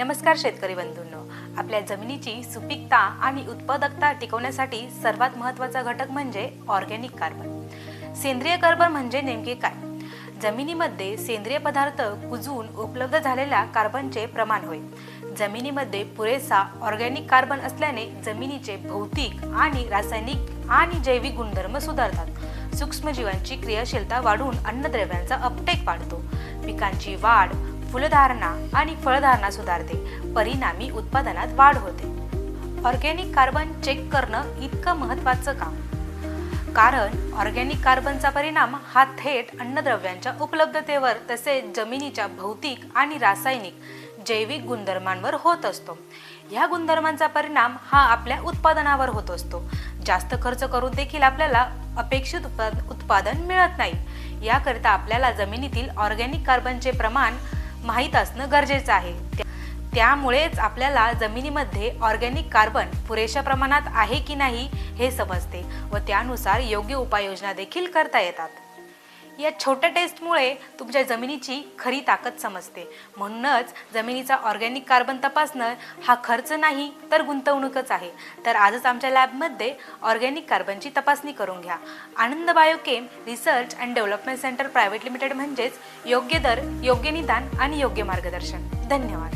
नमस्कार शेतकरी बंधूंनो. आपल्या जमिनीची सुपीकता आणि उत्पादकता टिकवण्यासाठी सर्वात महत्त्वाचा घटक म्हणजे ऑर्गॅनिक कार्बन. सेंद्रिय कार्बन म्हणजे नेमके काय? जमिनीमध्ये सेंद्रिय पदार्थ कुजून उपलब्ध झालेल्या कार्बनचे प्रमाण होय. जमिनीमध्ये पुरेसा ऑर्गॅनिक कार्बन असल्याने जमिनीचे भौतिक आणि रासायनिक आणि जैविक गुणधर्म सुधारतात. सूक्ष्मजीवांची क्रियाशीलता वाढून अन्नद्रव्यांचा अपटेक वाढतो. पिकांची वाढ फुलधारणा आणि फळधारणा सुधारते. परिणामी उत्पादनात वाढ होते. ऑर्गॅनिक कार्बन चेक करणं इतकं महत्त्वाचं काम. कारण ऑर्गॅनिक कार्बनचा परिणाम हा थेट अन्नद्रव्यांच्या उपलब्धतेवर तसेच जमिनीच्या भौतिक आणि रासायनिक जैविक गुणधर्मांवर होत असतो. ह्या गुणधर्मांचा परिणाम हा आपल्या उत्पादनावर होत असतो. जास्त खर्च करून देखील आपल्याला अपेक्षित उत्पादन मिळत नाही. याकरिता आपल्याला जमिनीतील ऑर्गॅनिक कार्बनचे प्रमाण माहीत असणं गरजेचं आहे. त्यामुळेच आपल्याला जमिनीमध्ये ऑर्गॅनिक कार्बन पुरेशा प्रमाणात आहे की नाही हे समजते व त्यानुसार योग्य उपाययोजना देखील करता येतात. या छोट्या टेस्टमुळे तुमच्या जमिनीची खरी ताकद समजते. म्हणूनच जमिनीचा ऑर्गॅनिक कार्बन तपासणं हा खर्च नाही तर गुंतवणूकच आहे. तर आजच आमच्या लॅबमध्ये ऑर्गॅनिक कार्बनची तपासणी करून घ्या. Anand Biochem research and development centre private limited म्हणजेच योग्य दर योग्य निदान आणि योग्य मार्गदर्शन. धन्यवाद.